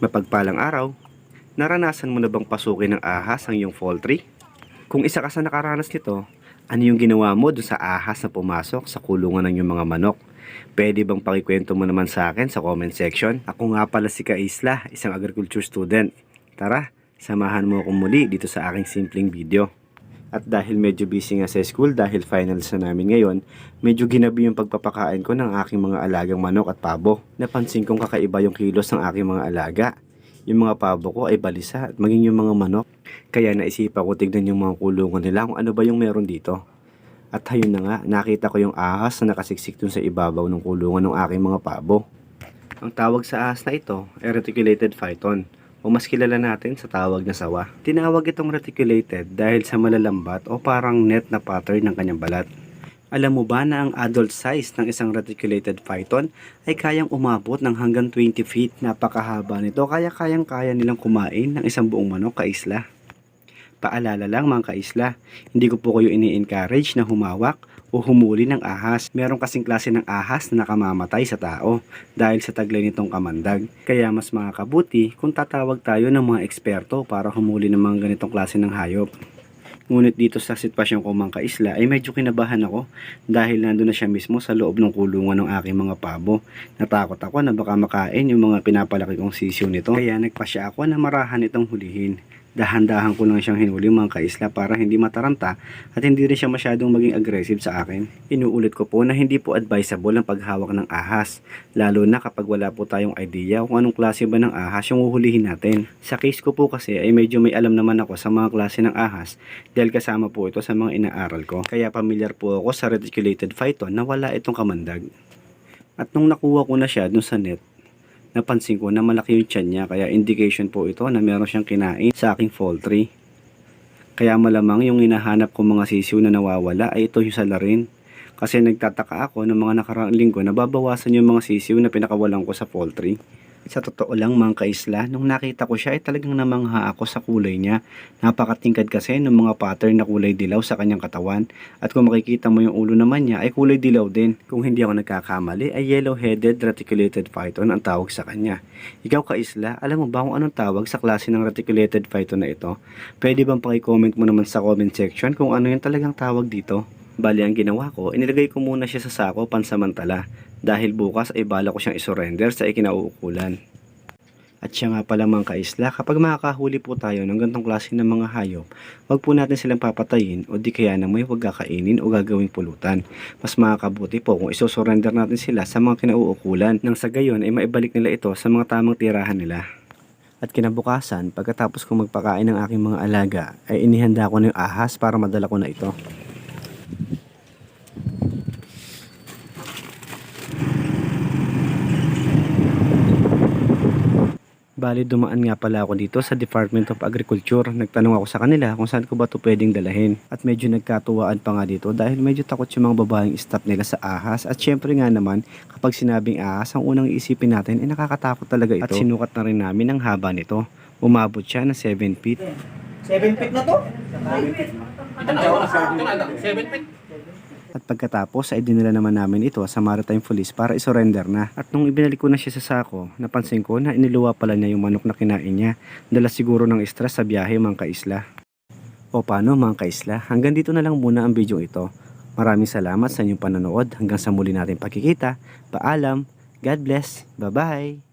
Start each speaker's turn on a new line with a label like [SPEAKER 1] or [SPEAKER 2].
[SPEAKER 1] Mapagpalang araw, naranasan mo na bang pasukin ng ahas ang iyong poultry? Kung isa ka sa nakaranas nito, ano yung ginawa mo dun sa ahas na pumasok sa kulungan ng iyong mga manok? Pwede bang pakikwento mo naman sa akin sa comment section? Ako nga pala si Kaisla, isang agriculture student. Tara, samahan mo ako muli dito sa aking simpleng video. At dahil medyo busy nga sa school dahil finals na namin ngayon, medyo ginabi yung pagpapakain ko ng aking mga alagang manok at pabo. Napansin kong kakaiba yung kilos ng aking mga alaga. Yung mga pabo ko ay balisa at maging yung mga manok. Kaya naisipan ko tignan yung mga kulungan nila kung ano ba yung meron dito. At hayun na nga, nakita ko yung ahas na nakasiksik dun sa ibabaw ng kulungan ng aking mga pabo. Ang tawag sa ahas na ito ay reticulated phyton o mas kilala natin sa tawag na sawa. Tinawag itong reticulated dahil sa malalambat o parang net na pattern ng kanyang balat. Alam mo ba na ang adult size ng isang reticulated python ay kayang umabot ng hanggang 20 feet? Napakahaba nito kaya kayang-kaya nilang kumain ng isang buong manok kaisla. Paalala lang mga kaisla, hindi ko po kayo ini-encourage na humawak o humuli ng ahas. Meron kasing klase ng ahas na nakamamatay sa tao dahil sa taglay nitong kamandag. Kaya mas makakabuti kung tatawag tayo ng mga eksperto para humuli ng mga ganitong klase ng hayop. Ngunit dito sa sitwasyon ko mga kaisla ay medyo kinabahan ako dahil nandun na siya mismo sa loob ng kulungan ng aking mga pabo. Natakot ako na baka makain yung mga pinapalaki kong sisiw nito. Kaya nagpasya ako na marahan itong hulihin. Dahan-dahan ko lang siyang hinuli mga kaisla para hindi mataranta at hindi rin siya masyadong maging aggressive sa akin. Inuulit ko po na hindi po advisable ang paghawak ng ahas, lalo na kapag wala po tayong idea kung anong klase ba ng ahas yung uhulihin natin. Sa case ko po kasi ay medyo may alam naman ako sa mga klase ng ahas dahil kasama po ito sa mga inaaral ko. Kaya pamilyar po ako sa reticulated phyton na wala itong kamandag. At nung nakuha ko na siya dun sa net, napansin ko na malaki yung tiyan niya kaya indication po ito na meron siyang kinain sa aking poultry. Kaya malamang yung hinahanap ko mga sisiw na nawawala ay ito yung salarin. Kasi nagtataka ako ng mga nakaraang linggo na babawasan yung mga sisiw na pinakawalan ko sa poultry. Sa totoo lang mga kaisla, nung nakita ko siya ay talagang namangha ako sa kulay niya. Napakatingkad kasi ng mga pattern na kulay dilaw sa kanyang katawan. At kung makikita mo yung ulo naman niya ay kulay dilaw din. Kung hindi ako nagkakamali ay yellow-headed reticulated python ang tawag sa kanya. Ikaw kaisla, alam mo ba kung anong tawag sa klase ng reticulated python na ito? Pwede bang pakicomment mo naman sa comment section kung ano yung talagang tawag dito? Bali ang ginawa ko, inilagay ko muna siya sa sako pansamantala dahil bukas ay bala ko siyang isurrender sa ikinauukulan. At siya nga pala mga kaisla, kapag makakahuli po tayo ng gantong klase ng mga hayop, wag po natin silang papatayin o di kaya naman huwag kakainin o gagawing pulutan. Mas makakabuti po kung isusurrender natin sila sa mga kinauukulan nang sa gayon ay maibalik nila ito sa mga tamang tirahan nila. At kinabukasan, pagkatapos kong magpakain ng aking mga alaga, ay inihanda ko ng ahas para madala ko na ito. Bali, dumaan nga pala ako dito sa Department of Agriculture. Nagtanong ako sa kanila kung saan ko ba ito pwedeng dalahin. At medyo nagkatuwaan pa nga dito dahil medyo takot yung mga babaeng staff nila sa ahas. At syempre nga naman, kapag sinabing ahas, ang unang isipin natin ay nakakatakot talaga ito. At sinukat na rin namin ang haba nito. Umabot siya ng 7 feet.
[SPEAKER 2] 7 feet na to?
[SPEAKER 3] Ito na, ito na, ito na, 7 feet.
[SPEAKER 1] At pagkatapos ay dinala naman namin ito sa Maritime Police para isurrender na. At nung ibinalik ko na siya sa sako, napansin ko na iniluwa pala niya yung manok na kinain niya. Dala siguro ng stress sa biyahe mga kaisla. O paano mga kaisla, hanggang dito na lang muna ang video ito. Maraming salamat sa inyong panonood. Hanggang sa muli natin pagkikita. Paalam. God bless. Bye-bye.